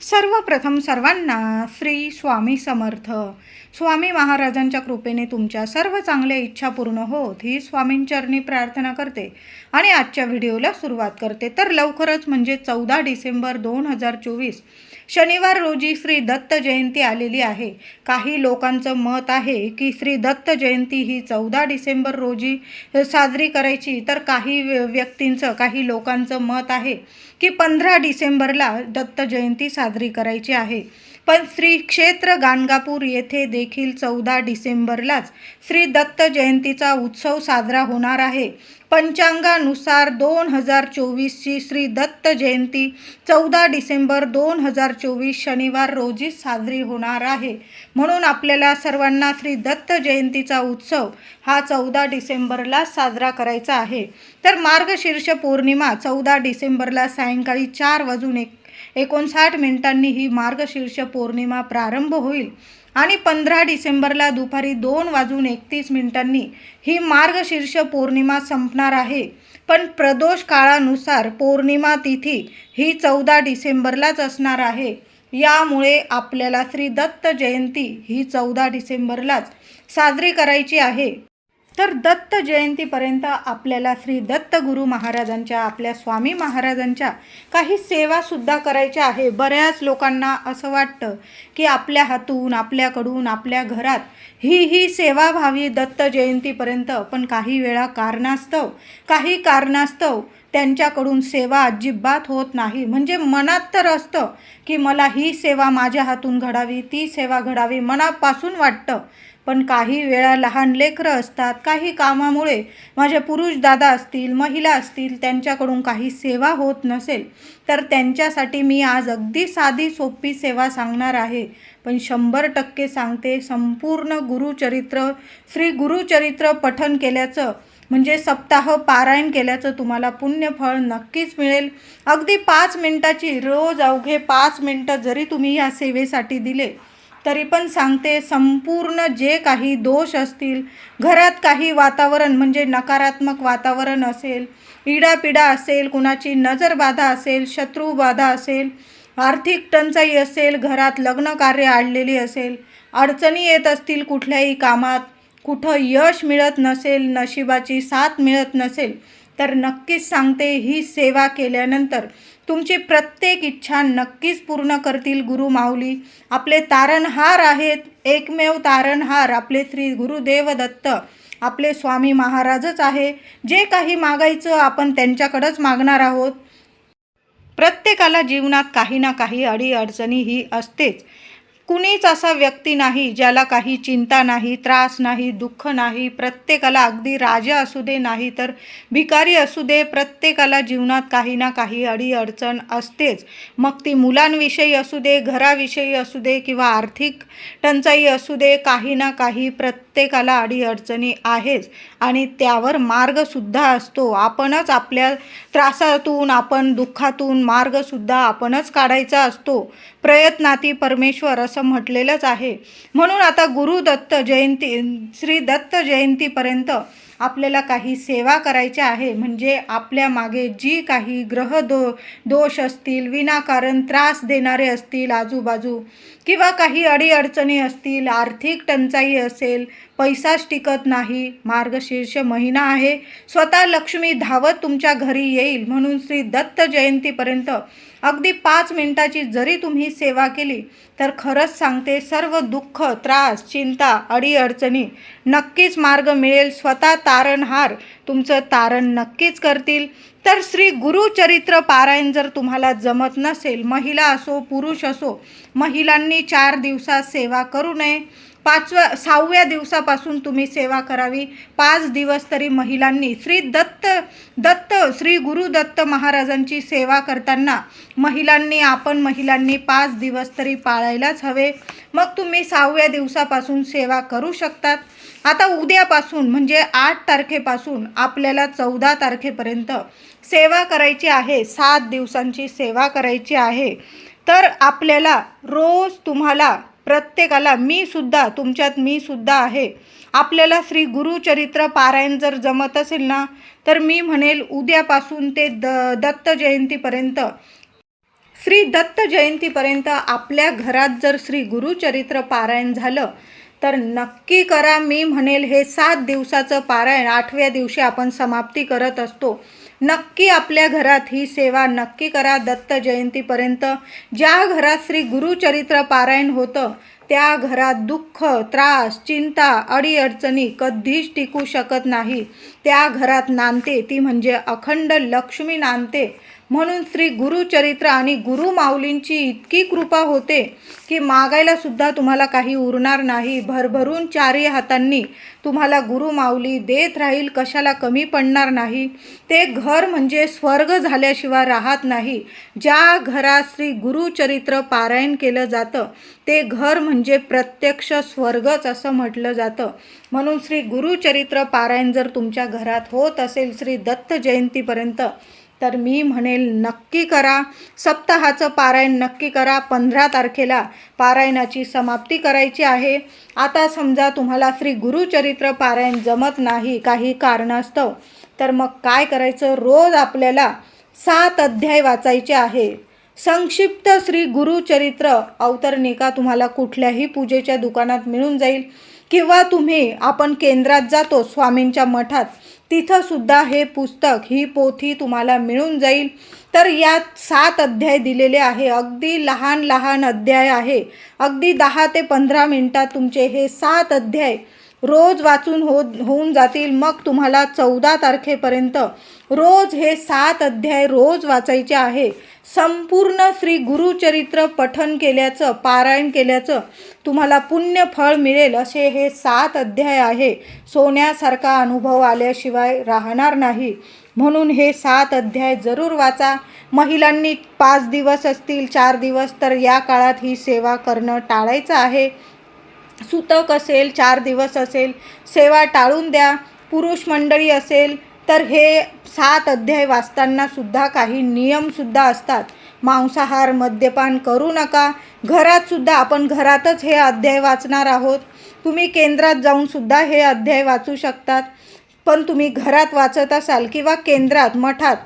सर्वप्रथम सर्वांना श्री स्वामी समर्थ. स्वामी महाराजांच्या कृपेने तुमच्या सर्व चांगल्या इच्छा पूर्ण होत ही स्वामींचरणी प्रार्थना करते आणि आजच्या व्हिडिओला सुरुवात करते. तर लवकरच म्हणजे चौदा डिसेंबर दोन हजार चोवीस शनिवार रोजी श्री दत्त जयंती आलेली आहे. काही लोकांचं मत आहे की श्री दत्त जयंती ही चौदा डिसेंबर रोजी साजरी करायची. तर काही व्य- व्यक्तींचं काही लोकांचं मत आहे की पंधरा डिसेंबरला दत्त जयंती साजरी करायची आहे. पण श्री क्षेत्र गाणगापूर येथे देखील चौदा डिसेंबरलाच श्री दत्त जयंतीचा उत्सव साजरा होणार आहे. पंचांगानुसार दोन हजार चोवीसची श्री दत्त जयंती चौदा डिसेंबर दोन हजार चोवीस शनिवार रोजी साजरी होणार आहे. म्हणून आपल्याला सर्वांना श्री दत्त जयंतीचा उत्सव हा चौदा डिसेंबरला साजरा करायचा आहे. तर मार्गशीर्ष पौर्णिमा चौदा डिसेंबरला सायंकाळी चार वाजून एक एकोणसाठ मिनिटांनी ही मार्गशीर्ष पौर्णिमा प्रारंभ होईल. आणि पंधरा डिसेंबरला दुपारी दोन वाजून एकतीस मिनिटांनी ही मार्गशीर्ष पौर्णिमा संपणार आहे. पण प्रदोष काळानुसार पौर्णिमा तिथी ही चौदा डिसेंबरलाच असणार आहे. यामुळे आपल्याला श्री दत्त जयंती ही चौदा डिसेंबरलाच साजरी करायची आहे. तर दत्त जयंतीपर्यंत आपल्याला श्री दत्त गुरु महाराजांच्या आपल्या स्वामी महाराजांच्या काही सेवासुद्धा करायच्या आहे. बऱ्याच लोकांना असं वाटतं की आपल्या हातून आपल्याकडून आपल्या घरात ही ही सेवा व्हावी दत्त जयंतीपर्यंत. पण काही वेळा कारणास्तव काही कारणास्तव त्यांच्याकडून सेवा अजिबात होत नाही. म्हणजे मनात तर असतं की मला ही सेवा माझ्या हातून घडावी ती सेवा घडावी मनापासून वाटतं. पण काही वेळा लहान लेकरं असतात काही कामामुळे माझे पुरुष दादा असतील महिला असतील त्यांच्याकडून काही सेवा होत नसेल तर त्यांच्यासाठी मी आज अगदी साधी सोपी सेवा सांगणार आहे. पण शंभर टक्के सांगते संपूर्ण गुरुचरित्र श्री गुरुचरित्र पठन केल्याचं म्हणजे सप्ताह पारायण केल्याचं तुम्हाला पुण्यफळ नक्कीच मिळेल. अगदी पाच मिनटाची रोज अवघे पाच मिनटं जरी तुम्ही या सेवेसाठी दिले तरी पण सांगते संपूर्ण जे काही दोष असतील घरात काही वातावरण म्हणजे नकारात्मक वातावरण असेल इडापिडा असेल कुणाची नजरबाधा असेल शत्रूबाधा असेल आर्थिक टंचाई असेल घरात लग्न कार्य आडलेली असेल अडचणी येत असतील कुठल्याही कामात कुठं यश मिळत नसेल नशिबाची साथ मिळत नसेल तर नक्कीच सांगते ही सेवा केल्यानंतर तुमची प्रत्येक इच्छा नक्कीच पूर्ण करतील गुरु माऊली. आपले तारणहार आहेत एकमेव तारणहार आपले श्री गुरुदेव दत्त आपले स्वामी महाराजच आहे. जे काही मागायचं आपण त्यांच्याकडंच मागणार आहोत. प्रत्येकाला जीवनात काही ना काही अडीअडचणी ही असतेच. कुणीच असा व्यक्ती नाही ज्याला काही चिंता नाही त्रास नाही दुःख नाही प्रत्येकाला अगदी राजा असू दे नाही तर भिकारी असू दे प्रत्येकाला जीवनात काही ना काही अडीअडचण असतेच. मग ती मुलांविषयी असू दे घराविषयी असू दे किंवा आर्थिक टंचाई असू दे काही ना काही प्रत्येकाला अडीअडचणी आहेच आणि त्यावर मार्गसुद्धा असतो. आपणच आपल्या त्रासातून आपण दुःखातून मार्गसुद्धा आपणच काढायचा असतो. प्रयत्नाती परमेश्वर असं म्हटलेलंच आहे. म्हणून आता गुरुदत्त जयंती श्री दत्त जयंतीपर्यंत आपल्याला काही सेवा करायच्या आहे म्हणजे आपल्या मागे जी काही ग्रह दो दोष असतील विनाकारण त्रास देणारे असतील आजूबाजू किंवा काही अडीअडचणी असतील आर्थिक टंचाई असेल पैसाच टिकत नाही मार्गशीर्ष महिना आहे स्वतः लक्ष्मी धावत तुमच्या घरी येईल म्हणून श्री दत्त जयंतीपर्यंत अगदी पाच मिनिटाची जरी तुम्ही सेवा केली तर खरंच सांगते सर्व दुःख त्रास चिंता अडीअडचणी नक्कीच मार्ग मिळेल. स्वतः तारणहार तुमचं तारण नक्कीच करतील. तर श्री गुरुचरित्र पारायण जर तुम्हाला जमत नसेल महिला असो पुरुष असो महिलांनी चार दिवसात सेवा करू नये. पाचव्या सहाव्या दिवसापासून तुम्ही सेवा करावी. पाच दिवस तरी महिलांनी श्री दत्त दत्त श्री गुरु दत्त महाराजांची सेवा करताना महिलांनी आपण महिलांनी पाच दिवस तरी पाळायलाच हवे. मग तुम्ही सहाव्या दिवसापासून सेवा करू शकतात. आता उद्यापासून म्हणजे आठ तारखेपासून आपल्याला चौदा तारखेपर्यंत सेवा करायची आहे. सात दिवसांची सेवा करायची आहे. तर आपल्याला रोज तुम्हाला प्रत्येकाला मी सुद्धा तुमच्यात मी सुद्धा आहे. आपल्याला श्री गुरुचरित्र पारायण जर जमत असेल ना तर मी म्हणेल उद्यापासून ते द दत्त जयंतीपर्यंत. श्री दत्त जयंतीपर्यंत आपल्या घरात जर श्री गुरुचरित्र पारायण झालं तर नक्की करा. मी म्हणेल हे सात दिवसाचं पारायण आठव्या दिवशी आपण समाप्ती करत असतो. नक्की आपल्या घरात ही सेवा नक्की करा. दत्त जयंतीपर्यंत ज्या घरात श्री गुरुचरित्र पारायण होतं त्या घरात दुःख त्रास चिंता अडीअडचणी कधीच टिकू शकत नाही. त्या घरात नांदते ती म्हणजे अखंड लक्ष्मी नांदते. म्हणून श्री गुरुचरित्र आणि गुरु माऊलींची इतकी कृपा होते की मागायला सुद्धा तुम्हाला काही उरणार नाही. भरभरून चारी हातांनी तुम्हाला गुरु माऊली देत राहील कशाला कमी पडणार नाही. ते घर म्हणजे स्वर्ग झाल्याशिवाय राहत नाही. ज्या घरात श्री गुरुचरित्र पारायण केलं जातं ते घर म्हणजे प्रत्यक्ष स्वर्गच असं म्हटलं जातं. म्हणून श्री गुरुचरित्र पारायण जर तुमच्या घरात होत असेल श्री दत्त जयंतीपर्यंत तर मी म्हणेल नक्की करा. सप्ताहाचं पारायण नक्की करा. पंधरा तारखेला पारायणाची समाप्ती करायची आहे. आता समजा तुम्हाला श्री गुरुचरित्र पारायण जमत नाही काही कारणास्तव तर मग काय करायचं? रोज आपल्याला सात अध्याय वाचायचे आहे. संक्षिप्त श्री गुरुचरित्र अवतरणिका तुम्हाला कुठल्याही पूजेच्या दुकानात मिळून जाईल. किंवा तुम्ही आपण केंद्रात जातो स्वामींच्या मठात तिथंसुद्धा हे पुस्तक ही पोथी तुम्हाला मिळून जाईल. तर यात सात अध्याय दिलेले आहे. अगदी लहान लहान अध्याय आहे. अगदी दहा ते पंधरा मिनटात तुमचे हे सात अध्याय रोज वाचून हो होऊन जातील. मग तुम्हाला चौदा तारखेपर्यंत रोज हे सात अध्याय रोज वाचायचे आहे. संपूर्ण श्री गुरुचरित्र पठन केल्याचं पारायण केल्याचं तुम्हाला पुण्य फळ मिळेल असे हे सात अध्याय आहे. सोन्यासारखा अनुभव आल्याशिवाय राहणार नाही. म्हणून हे सात अध्याय जरूर वाचा. महिलांनी पाच दिवस असतील चार दिवस तर या काळात ही सेवा करणं टाळायचं आहे. सुतक असेल चार दिवस असेल सेवा टाळून द्या पुरुष मंडळी असेल तर हे सात अध्याय वाचताना सुद्धा काही नियमसुद्धा असतात. मांसाहार मद्यपान करू नका. घरातसुद्धा आपण घरातच हे अध्याय वाचणार आहोत. तुम्ही केंद्रात जाऊनसुद्धा हे अध्याय वाचू शकतात. पण तुम्ही घरात वाचत असाल किंवा केंद्रात मठात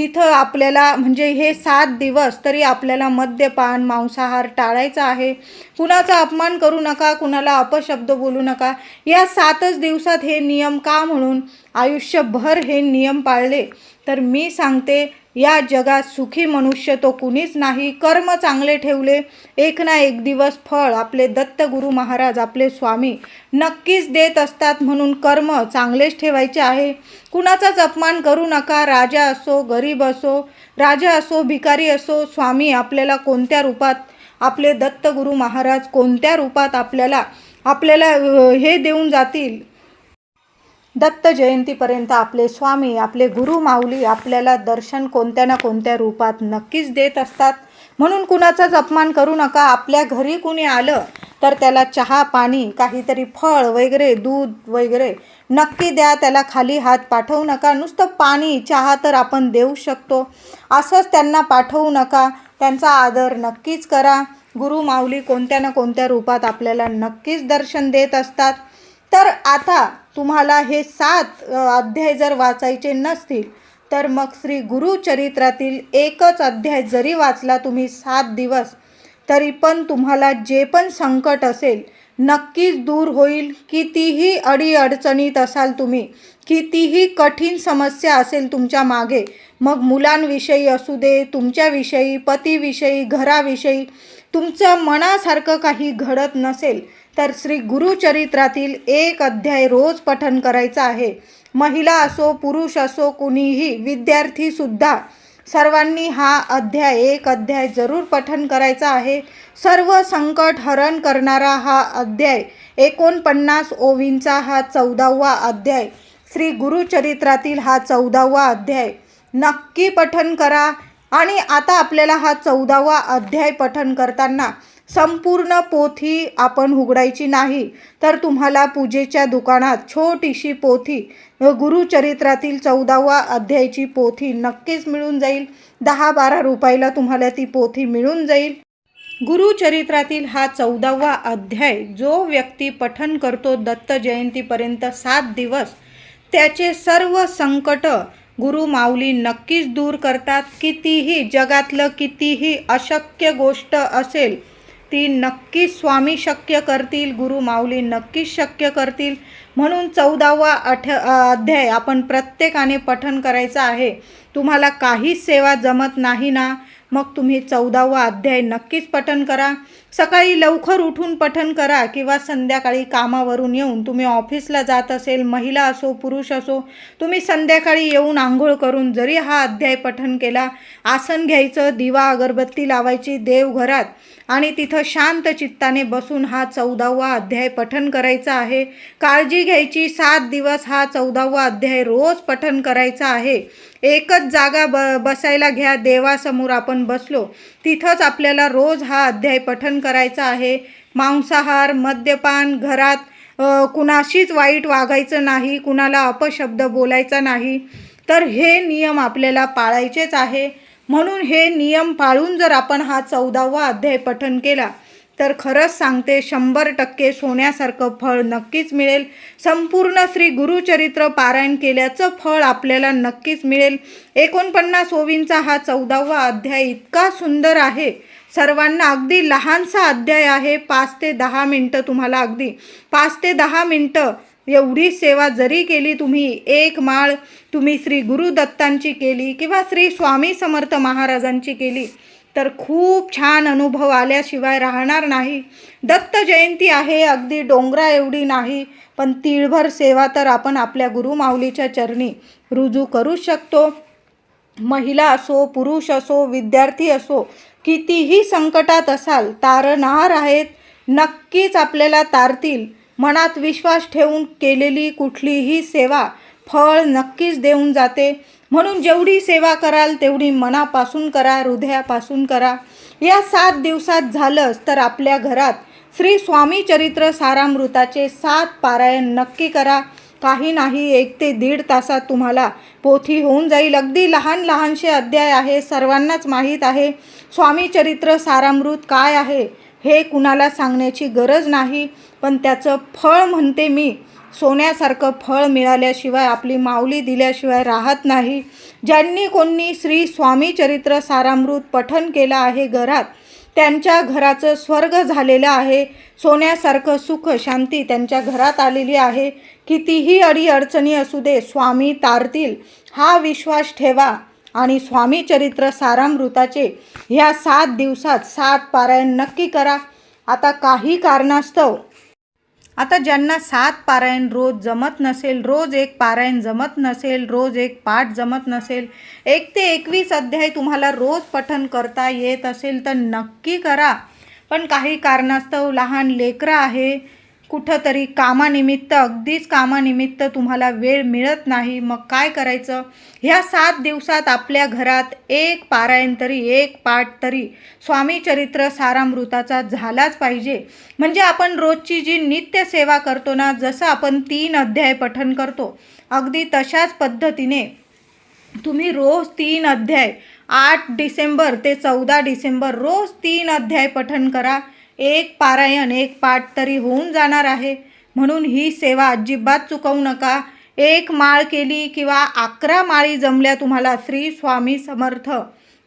तिथं आपल्याला म्हणजे हे सात दिवस तरी आपल्याला मद्यपान मांसाहार टाळायचा आहे. कुणाचा अपमान करू नका कुणाला अपशब्द बोलू नका. या सातच दिवसात हे नियम का म्हणून आयुष्यभर हे नियम पाळले? तर मी सांगते या जगात सुखी मनुष्य तो कुणीच नाही. कर्म चांगले ठेवले एक ना एक दिवस फळ आपले दत्तगुरु महाराज आपले स्वामी नक्कीच देत असतात म्हणून कर्म चांगलेच ठेवायचे आहे. कुणाचाच अपमान करू नका राजा असो गरीब असो राजा असो भिकारी असो स्वामी आपल्याला कोणत्या रूपात आपले दत्तगुरु महाराज कोणत्या रूपात आपल्याला आपल्याला हे देऊन जातील? दत्त जयंतीपर्यंत आपले स्वामी आपले गुरु माऊली आपल्याला दर्शन कोणत्या ना कोणत्या रूपात नक्कीच देत असतात. म्हणून कुणाचाच अपमान करू नका. आपल्या घरी कुणी आलं तर त्याला चहा पाणी काहीतरी फळ वगैरे दूध वगैरे नक्की द्या. त्याला खाली हात पाठवू नका. नुसतं पाणी चहा तर आपण देऊ शकतो. असंच त्यांना पाठवू नका. त्यांचा आदर नक्कीच करा. गुरु माऊली कोणत्या ना कोणत्या रूपात आपल्याला नक्कीच दर्शन देत असतात. तर आता तुम्हाला हे सात अध्याय जर वाचायचे नसतील तर मग श्री गुरुचरित्रातील एकच अध्याय जरी वाचला तुम्ही सात दिवस तरी पण तुम्हाला जे पण संकट असेल नक्कीच दूर होईल. कितीही अडीअडचणीत असाल तुम्ही कितीही कठीण समस्या असेल तुमच्या मागे मग मुलांविषयी असू दे तुमच्याविषयी पतीविषयी घराविषयी तुमचं मनासारखं काही घडत नसेल तर श्री गुरुचरित्रातील एक अध्याय रोज पठन करायचा आहे. महिला असो पुरुष असो कुणीही विद्यार्थीसुद्धा सर्वांनी हा अध्याय एक अध्याय जरूर पठन करायचा आहे. सर्व संकट हरण करणारा हा अध्याय एकोणपन्नास ओवींचा हा चौदावा अध्याय श्री गुरुचरित्रातील हा चौदावा अध्याय. नक्की पठन करा. आणि आता आपल्याला हा चौदावा अध्याय पठन करताना संपूर्ण पोथी आपण उघडायची नाही. तर तुम्हाला पूजेच्या दुकानात छोटीशी पोथी गुरुचरित्रातील चौदावा अध्यायची पोथी नक्कीच मिळून जाईल. दहा बारा रुपयाला तुम्हाला ती पोथी मिळून जाईल. गुरुचरित्रातील हा चौदावा अध्याय जो व्यक्ती पठन करतो दत्त जयंतीपर्यंत सात दिवस त्याचे सर्व संकट गुरु माऊली नक्कीच दूर करतात. कितीही जगातलं कितीही अशक्य गोष्ट असेल ती नक्कीच स्वामी शक्य करतील गुरु माऊली नक्कीच शक्य करतील. म्हणून चौदावा अठ अध्याय आपण प्रत्येकाने पठन करायचं आहे. तुम्हाला काहीच सेवा जमत नाही ना? मग तुम्ही चौदावा अध्याय नक्कीच पठन करा. सकाळी लवकर उठून पठन करा किंवा संध्याकाळी कामावरून येऊन तुम्ही ऑफिसला जात असेल महिला असो पुरुष असो तुम्ही संध्याकाळी येऊन आंघोळ करून जरी हा अध्याय पठन केला आसन घ्यायचं दिवा अगरबत्ती लावायची देवघरात आणि तिथं शांत चित्ताने बसून हा चौदावा अध्याय पठन करायचा आहे. काळजी घ्यायची सात दिवस हा चौदावा अध्याय रोज पठन करायचा आहे. एकच जागा ब बसायला घ्या देवासमोर आपण बसलो तिथंच आपल्याला रोज हा अध्याय पठन करायचं आहे. मांसाहार मद्यपान घरात कुणाशीच वाईट वागायचं नाही कुणाला अपशब्द बोलायचा नाही. तर हे नियम आपल्याला पाळायचेच आहे. म्हणून हे नियम पाळून जर आपण हा चौदावा अध्याय पठन केला तर खरंच सांगते शंभर टक्के सोन्यासारखं फळ नक्कीच मिळेल. संपूर्ण श्री गुरुचरित्र पारायण केल्याचं फळ आपल्याला नक्कीच मिळेल. एकोणपन्नास ओवींचा हा चौदावा अध्याय इतका सुंदर आहे. सर्वांना अगदी लहानसा अध्याय आहे. पाच ते दहा मिनटं तुम्हाला अगदी पाच ते दहा मिनटं एवढी सेवा जरी केली तुम्ही एक माळ तुम्ही श्री गुरुदत्तांची केली किंवा श्री स्वामी समर्थ महाराजांची केली तर खूप छान अनुभव आल्याशिवाय राहणार नाही. दत्त जयंती आहे अगदी डोंगरा एवढी नाही पण तिळभर सेवा तर आपण आपल्या गुरुमाऊलीच्या चरणी रुजू करू शकतो. महिला असो पुरुष असो विद्यार्थी असो कितीही संकटात असाल तारणार आहेत नक्कीच आपल्याला तारतील. मनात विश्वास ठेवून केलेली कुठलीही सेवा फळ नक्कीच देऊन जाते. म्हणून जेवढी सेवा कराल तेवढी मनापासून करा हृदयापासून करा. या सात दिवसात झालंच तर आपल्या घरात श्री स्वामी चरित्र सारामृताचे सात पारायण नक्की करा. काही नाही एक ते दीड तासात तुम्हाला पोथी होऊन जाईल. अगदी लहान लहानसे अध्याय आहे सर्वांनाच माहीत आहे स्वामी चरित्र सारामृत काय आहे हे कुणाला सांगण्याची गरज नाही. पण त्याचं फळ म्हणते मी सोन्यासारखं फळ मिळाल्याशिवाय आपली माऊली दिल्याशिवाय राहत नाही. ज्यांनी कोणी श्री स्वामी चरित्र सारामृत पठन केलं आहे घरात त्यांच्या घराचं स्वर्ग झालेलं आहे. सोन्यासारखं सुख शांती त्यांच्या घरात आलेली आहे. कितीही अडीअडचणी असू दे स्वामी तारतील. हा विश्वास ठेवा. आणि स्वामी चरित्र सारामृताचे ह्या सात दिवसात सात पारायण नक्की करा. आता काही कारणास्तव आता ज्यांना सात पारायण रोज जमत नसेल रोज एक पारायण जमत नसेल रोज एक पाठ जमत नसेल एक ते एकवीस अध्याय तुम्हाला रोज पठन करता येत असेल तर नक्की करा. पण काही कारणास्तव लहान लेकरं आहे कुठंतरी कामानिमित्त अगदीच कामानिमित्त तुम्हाला वेळ मिळत नाही. मग काय करायचं? ह्या सात दिवसात आपल्या घरात एक पारायण तरी एक पाठ तरी स्वामी चरित्र सारामृताचा झालाच पाहिजे. म्हणजे आपण रोजची जी नित्य सेवा करतो ना जसं आपण तीन अध्याय पठन करतो अगदी तशाच पद्धतीने तुम्ही रोज तीन अध्याय आठ डिसेंबर ते चौदा डिसेंबर रोज तीन अध्याय पठन करा. एक पारायण एक पाठ तरी होऊन जाणार आहे. म्हणून ही सेवा अजिबात चुकवू नका. एक माळ केली किंवा अकरा माळी जमल्या तुम्हाला श्री स्वामी समर्थ.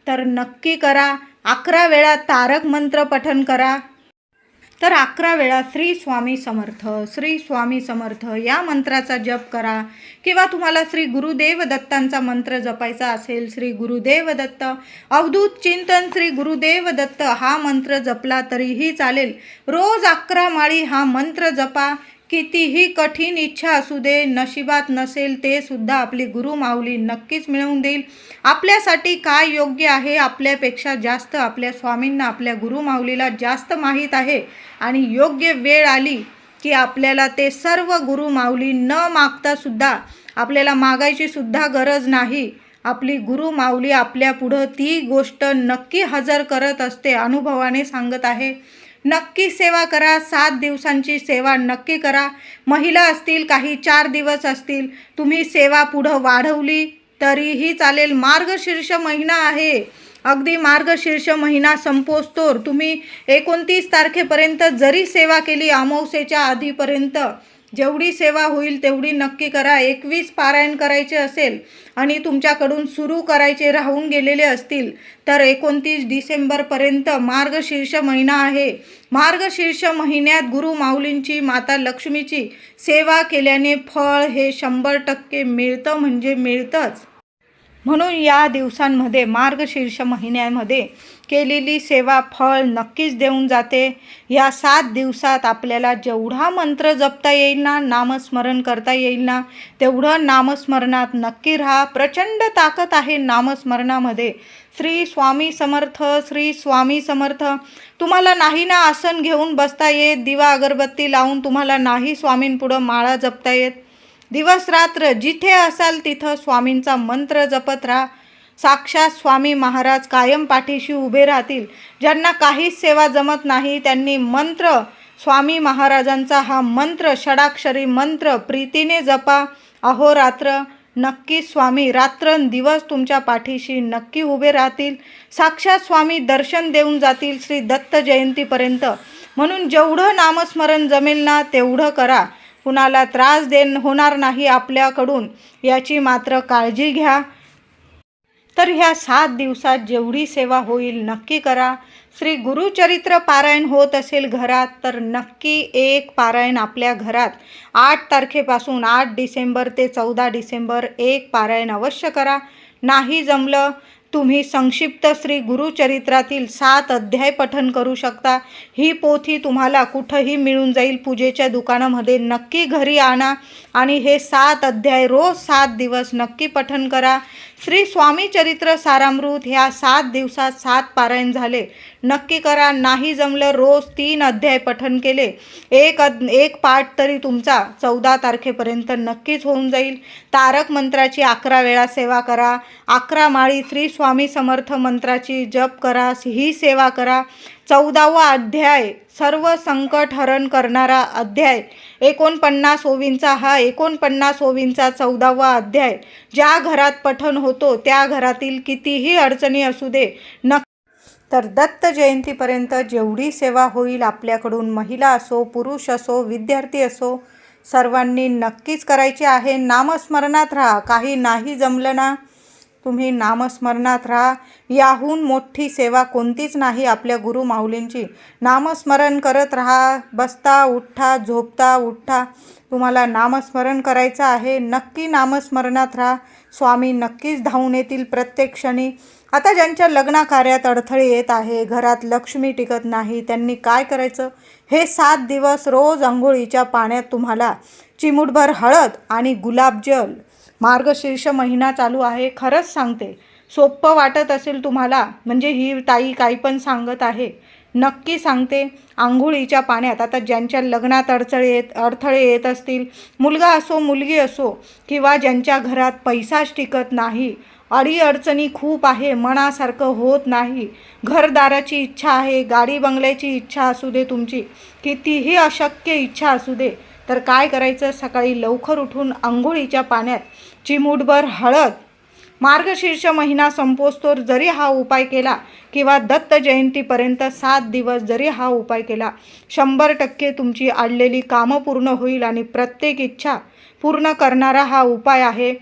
तर नक्की करा. अकरा वेळा तारक मंत्र पठन करा. तर अकरा वेळा श्री स्वामी समर्थ श्री स्वामी समर्थ या मंत्राचा जप करा. किंवा तुम्हाला श्री गुरुदेव दत्तांचा मंत्र जपायचा असेल श्री गुरुदेव दत्त अवधूत चिंतन श्री गुरुदेव दत्त हा मंत्र जपला तरीही चालेल. रोज अकरा माळी हा मंत्र जपा. कितीही कठीण इच्छा असू दे नशिबात नसेल ते सुद्धा आपली गुरु माऊली नक्कीच मिळवून देईल. आपल्यासाठी काय योग्य आहे? आपल्यापेक्षा जास्त आपल्या स्वामींना आपल्या गुरु माऊलीला जास्त माहीत आहे. आणि योग्य वेळ आली की आपल्याला ते सर्व गुरु माऊली न मागता सुद्धा आपल्याला मागायची सुद्धा गरज नाही. आपली गुरु माऊली आपल्या पुढं ती गोष्ट नक्की हजर करत असते अनुभवाने सांगत आहे. नक्की सेवा करा. सात दिवसांची सेवा नक्की करा. महिला असतील काही चार दिवस असतील तुम्ही सेवा पुढं वाढवली तरीही चालेल. मार्गशीर्ष महिना आहे. अगदी मार्गशीर्ष महिना संपोस्तोर. तुम्ही एकोणतीस तारखेपर्यंत जरी सेवा केली अमावस्येच्या आधीपर्यंत जेवढी सेवा होईल तेवढी नक्की करा. एकवीस पारायण करायचे असेल आणि तुमच्याकडून सुरू करायचे राहून गेलेले असतील तर एकोणतीस डिसेंबरपर्यंत मार्गशीर्ष महिना आहे. मार्गशीर्ष महिन्यात गुरु माऊलींची माता लक्ष्मीची सेवा केल्याने फळ हे शंभर टक्के मिळतं म्हणजे मिळतंच. म्हणून या दिवसांमध्ये मार्गशीर्ष महिन्यामध्ये केलेली सेवा फळ नक्कीच देऊन जाते. या सात दिवसात आपल्याला जेवढा मंत्र जपता येईल ना नामस्मरण करता येईल ना तेवढं नामस्मरणात नक्की राहा. प्रचंड ताकद आहे नामस्मरणामध्ये. श्री स्वामी समर्थ श्री स्वामी समर्थ तुम्हाला नाही ना आसन घेऊन बसता येत दिवा अगरबत्ती लावून तुम्हाला नाही स्वामींपुढं माळा जपता येत. दिवस रात्र जिथे असाल तिथं स्वामींचा मंत्र जपत राहा. साक्षात स्वामी महाराज कायम पाठीशी उभे राहतील. ज्यांना काहीच सेवा जमत नाही त्यांनी मंत्र स्वामी महाराजांचा हा मंत्र षडाक्षरी मंत्र प्रीतीने जपा. अहोरात्र नक्की स्वामी रात्रंदिवस तुमच्या पाठीशी नक्की उभे राहतील. साक्षात स्वामी दर्शन देऊन जातील श्री दत्त जयंतीपर्यंत. म्हणून जेवढं नामस्मरण जमेल ना तेवढं करा. कुणाला त्रास देण होणार नाही आपल्याकडून याची मात्र काळजी घ्या. तर ह्या सात दिवसात जेवढी सेवा होईल नक्की करा. श्री गुरुचरित्र पारायण होत असेल घरात तर नक्की एक पारायण आपल्या घरात. आठ तारखेपासून आठ डिसेंबर ते चौदा डिसेंबर एक पारायण अवश्य करा. नाही जमलं तुम्ही संक्षिप्त श्री गुरुचरित्रातील सात अध्याय पठन करू शकता. ही पोथी तुम्हाला कुठंही मिळून जाईल. पूजेच्या दुकानामध्ये नक्की घरी आणा आणि हे सात अध्याय रोज सात दिवस नक्की पठन करा. श्री स्वामी चरित्र सारामृत ह्या सात दिवसात सात पारायण झाले. नक्की करा नाही जमलं रोज तीन अध्याय पठन केले. एक अद एक पाठ तरी तुमचा चौदा तारखेपर्यंत नक्कीच होऊन जाईल. तारक मंत्राची अकरा वेळा सेवा करा. अकरा माळी श्री स्वामी समर्थ मंत्राची जप करा. ही सेवा करा. चौदावा अध्याय सर्व संकट हरण करणारा अध्याय. एकोणपन्नास ओवींचा हा एकोणपन्नास ओवींचा चौदावा अध्याय. ज्या घरात पठन होतो त्या घरातील कितीही अडचणी असू दे न तर दत्त जयंतीपर्यंत जेवढी सेवा होईल आपल्याकडून महिला असो पुरुष असो विद्यार्थी असो सर्वांनी नक्कीच करायचे आहे. नामस्मरणात राहा. काही नाही जमलं ना. तुम्ही नामस्मरणात राहा. याहून मोठी सेवा कोणतीच नाही आपल्या गुरु माऊलींची. नामस्मरण करत राहा. बसता उठा झोपता उठा. तुम्हाला नामस्मरण करायचं आहे. नक्की नामस्मरणात राहा. स्वामी नक्कीच धावून येतील प्रत्येक क्षणी. आता ज्यांच्या लग्नाकार्यात अडथळे येत आहे घरात लक्ष्मी टिकत नाही त्यांनी काय करायचं? हे सात दिवस रोज आंघोळीच्या पाण्यात तुम्हाला चिमूटभर हळद आणि गुलाबजल मार्गशीर्ष महिना चालू आहे खरंच सांगते. सोपं वाटत असेल तुम्हाला म्हणजे ही ताई काही पण सांगत आहे. नक्की सांगते आंघोळीच्या पाण्यात आता ज्यांच्या लग्नात अडचळे येत अडथळे येत असतील मुलगा असो मुलगी असो किंवा ज्यांच्या घरात पैसाच टिकत नाही अडीअडचणी खूप आहे मनासारखं होत नाही. घरदाराची इच्छा आहे गाडी बंगल्याची इच्छा असू दे तुमची कितीही अशक्य इच्छा असू दे तर काय करायचं? सकाळी लवकर उठून आंघोळीच्या पाण्यात चिमूटभर हळद. मार्गशीर्ष महिना संपोस्तोर जरी हा उपाय केला किंवा दत्त जयंतीपर्यंत सात दिवस जरी हा उपाय केला शंभर टक्के तुमची आडलेली कामं पूर्ण होईल आणि प्रत्येक इच्छा पूर्ण करणारा हा उपाय आहे.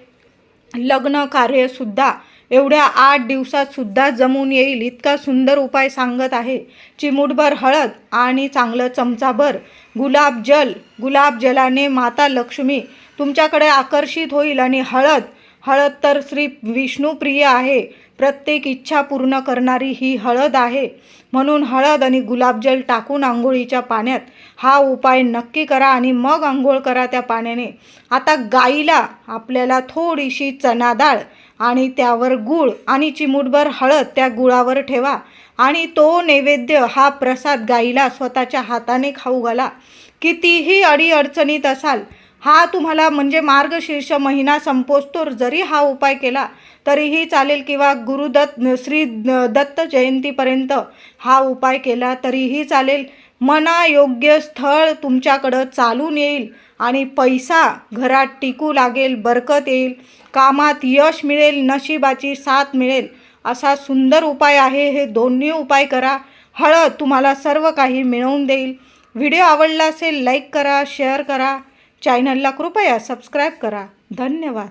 लग्न कार्यसुद्धा एवढ्या आठ दिवसातसुद्धा जमून येईल इतका सुंदर उपाय सांगत आहे. चिमूटभर हळद आणि चांगलं चमचाभर गुलाबजल गुलाबजलाने माता लक्ष्मी तुमच्याकडे आकर्षित होईल आणि हळद हळद तर श्री विष्णुप्रिय आहे. प्रत्येक इच्छा पूर्ण करणारी ही हळद आहे. म्हणून हळद आणि गुलाबजल टाकून आंघोळीच्या पाण्यात हा उपाय नक्की करा आणि मग आंघोळ करा त्या पाण्याने. आता गाईला आपल्याला थोडीशी चना डाळ आणि त्यावर गूळ आणि चिमूटभर हळद त्या गुळावर ठेवा आणि तो नैवेद्य हा प्रसाद गाईला स्वतःच्या हाताने खाऊ घाला. कितीही अडीअडचणीत असाल हा तुम्हाला म्हणजे मार्गशीर्ष महिना संपोस्तोर जरी हा उपाय केला तरीही चालेल किंवा गुरुदत्त श्री दत्त जयंतीपर्यंत हा उपाय केला तरीही चालेल. मनायोग्य स्थळ तुमच्याकडं चालून येईल आणि पैसा घरात टिकू लागेल बरकत येईल. कामात यश मिळेल नशिबाची साथ मिळेल. असा सुंदर उपाय आहे. हे दोन्ही उपाय करा. हळद तुम्हाला सर्व काही मिळवून देईल. व्हिडिओ आवडला असेल लाईक करा शेअर करा. चॅनलला कृपया सबस्क्राईब करा. धन्यवाद.